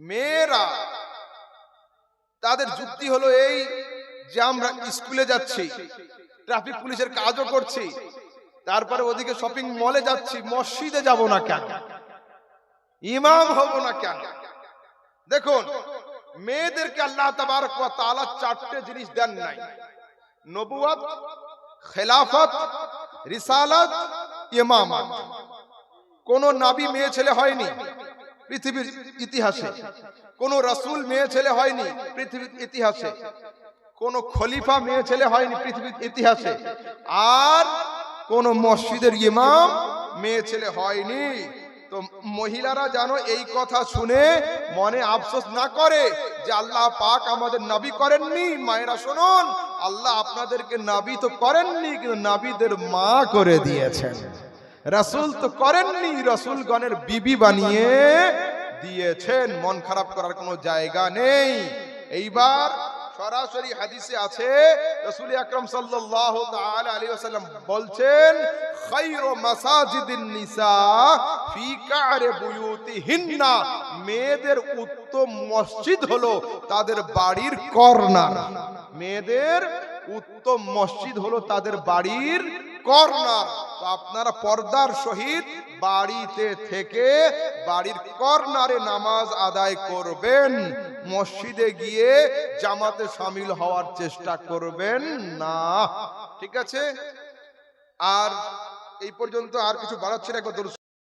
মেয়েরা, তাদের যুক্তি হলো এই যে আমরা স্কুলে যাচ্ছি, ট্রাফিক পুলিশের কাজও করছি, তারপরে ওদিকে শপিং মলে যাচ্ছি, মসজিদে যাব না কেন? ইমাম হব না কেন? দেখুন, মেয়েদেরকে আল্লাহ তাবারক ওয়া তাআলা চারটে জিনিস দেন নাই। নবুয়ত খেলাফত, রিসালাত, ইমামাত। কোন নাবি মেয়ে ছেলে হয়নি। পৃথিবীর ইতিহাসে। কোন রাসূল মেয়ে ছেলে হয়নি পৃথিবীর ইতিহাসে। কোন খলিফা মেয়ে ছেলে হয়নি পৃথিবীর ইতিহাসে। আর কোন মসজিদের ইমাম মেয়ে ছেলে হয়নি। তো মহিলারা জানো এই কথা শুনে মনে আফসোস না করে যে আল্লাহ পাক আমাদের নাবি করেননি। মায়েরা শুনুন, আল্লাহ আপনাদেরকে নাবি তো করেননি, কিন্তু নাবিদের মা করে দিয়েছেন। রাসূল তো করেননি, রাসূলগণের বিবি বানিয়ে দিয়েছেন, মন খারাপ করার কোনো জায়গা নেই। এইবার সরাসরি হাদিসে আছে, রাসূল আকরাম সাল্লাল্লাহু তাআলা আলাইহি বলছেন মেয়েদের উত্তম মসজিদ হলো তাদের বাড়ির কর্নার। মেয়েদের উত্তম মসজিদ হলো তাদের বাড়ির কর্নার। আপনারা পর্দার সহিত বাড়িতে থেকে বাড়ির কর্নারে নামাজ আদায় করবেন, মসজিদে গিয়ে জামাতে সামিল হওয়ার চেষ্টা করবেন। না, ঠিক আছে? আর এই পর্যন্ত আর কিছু বাড়াচ্ছে না